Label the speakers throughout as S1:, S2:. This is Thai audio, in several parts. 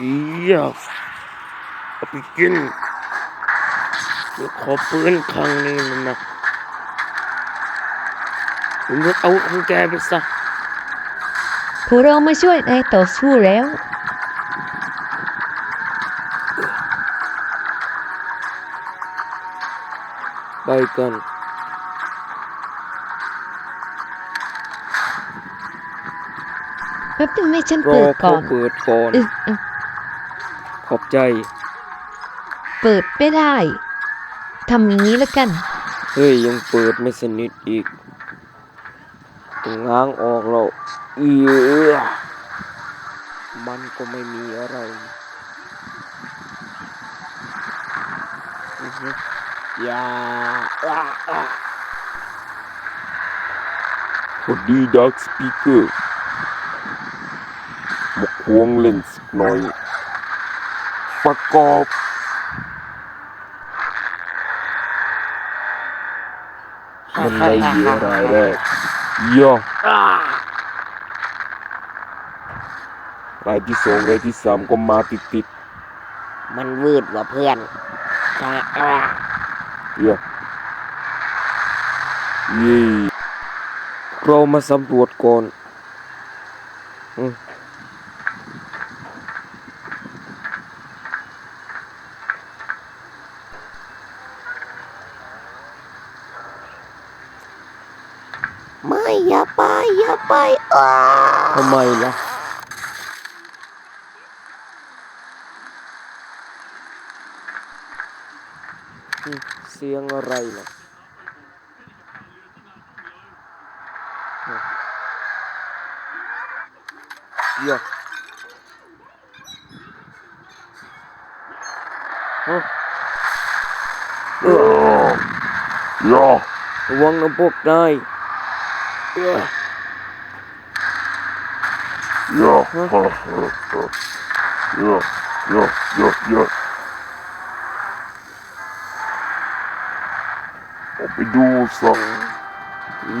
S1: อียเอาไปกินเดี๋ยวขอปืนครั้งนี้นะนะผมจะเอาของแกไปซะ
S2: พวกเรามาช่วยนายต่อสู้แล้ว
S1: ไปกัน
S2: แป๊บนึงให้ฉัน
S1: รอ
S2: เปิด
S1: เขา
S2: ก่อน
S1: เปิดก่อน
S2: เออเออ
S1: ขอบใจ
S2: เปิดไม่ได้ทำอย่างนี้แล้วกัน
S1: เฮ้ย ยังเปิดไม่สนิทอีกต้องง้างออกแล้วเอือมันก็ไม่มีอะไรอือฮึอย่าอะอะ
S3: สวัสดีดักสปีกเกอร์มาควงเล่นสักหน่อย ประกอบ มันไม่มีอะไรแรกย่อ
S1: อะ
S3: รายที่สองรายที่สามก็มาติดติด
S1: มันวืดว่ะเพื่อนอะอะ
S3: ๆย่อเย่
S1: เรามาสำรวจก่อน อืม
S4: ไม่อย่าไปอย่าไปอ้า
S1: ทำไมล่ะอืมเสียงอะไรล่ะอืมเดี๋ยอะฮะเออย่
S3: อ
S1: ระวังนะพวกนาย เอ้ย
S3: ย่อฮ่าฮ่าฮ่าย่อย่อย่อย่อออกไปดูสัก
S1: อี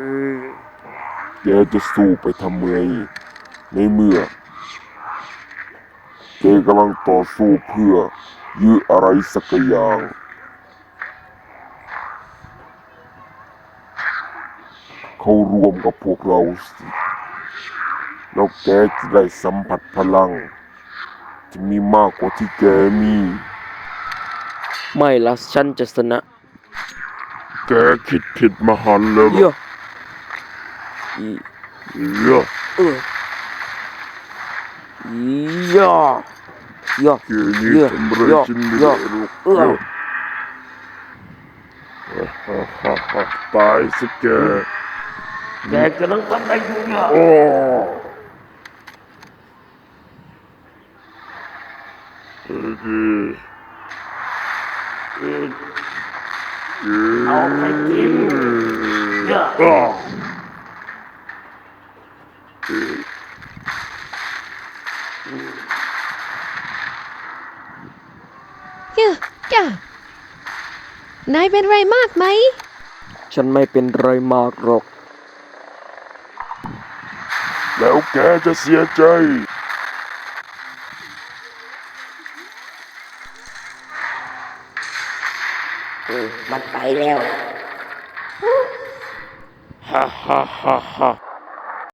S1: แก
S3: ย่ออะ
S1: เยอะเอ้ย
S3: แกจะสู้ไปทำไมในเมื่อแกกำลังต่อสู้เพื่อยื้ออะไรสักอย่างเขารวมกับพวกเราสิแล้วแกจะได้สัมผัสพลังที่มีมากกว่าที่แกมี
S1: ไม่ละฉันจะชนะ
S3: แกคิดผิดมหันต์แล้ว
S1: เย
S3: ล่ะ
S1: อะอี
S3: เยอะ
S1: เอออีเยอะเยอะ
S3: แกนี่
S1: เยอะ
S3: ทำอะไร
S1: เยอะ
S3: ฉันไม่
S1: เย
S3: ได้
S1: อะ
S3: หรอก
S1: เออ
S3: เยอะ ฮ่าฮ่าฮ่าตายสิแก
S1: แกกำลังทำอะไร ยู่เนี่ย
S3: โอ้เออดีเออเออ
S1: เอาไปกินเยอะ
S3: อ้า
S2: เยอะจ้ะนายเป็นไรมากไหม
S1: ฉันไม่เป็นไรมากหรอก
S3: แล้วแกจะเสียใจ
S4: อืมมันไปแล้ว
S3: ฮ่าฮ่าฮ่าฮ่า